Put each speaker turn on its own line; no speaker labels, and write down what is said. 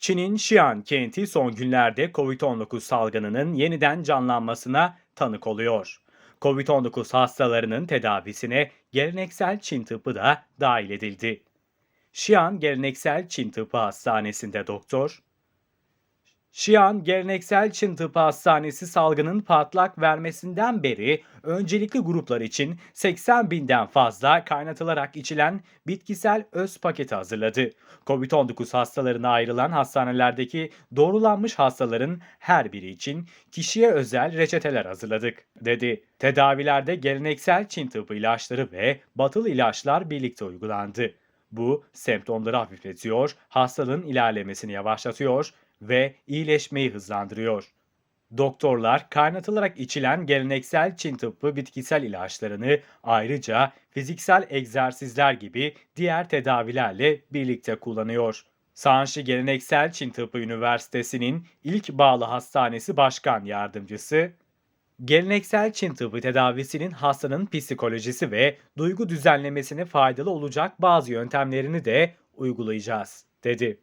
Çin'in Xi'an kenti son günlerde COVID-19 salgınının yeniden canlanmasına tanık oluyor. COVID-19 hastalarının tedavisine geleneksel Çin tıbbı da dahil edildi. Xi'an Geleneksel Çin Tıbbı Hastanesi'nde doktor, Xi'an Geleneksel Çin Tıbbı Hastanesi salgının patlak vermesinden beri öncelikli gruplar için 80 binden fazla kaynatılarak içilen bitkisel öz paketi hazırladı. Covid-19 hastalarına ayrılan hastanelerdeki doğrulanmış hastaların her biri için kişiye özel reçeteler hazırladık, dedi. Tedavilerde geleneksel Çin tıbbı ilaçları ve batılı ilaçlar birlikte uygulandı. Bu semptomları hafifletiyor, hastalığın ilerlemesini yavaşlatıyor ve iyileşmeyi hızlandırıyor. Doktorlar kaynatılarak içilen geleneksel Çin tıbbı bitkisel ilaçlarını ayrıca fiziksel egzersizler gibi diğer tedavilerle birlikte kullanıyor. Sanşi Geleneksel Çin Tıbbı Üniversitesi'nin ilk bağlı hastanesi başkan yardımcısı Geleneksel Çin tıbbı tedavisinin hastanın psikolojisi ve duygu düzenlemesine faydalı olacak bazı yöntemlerini de uygulayacağız, dedi.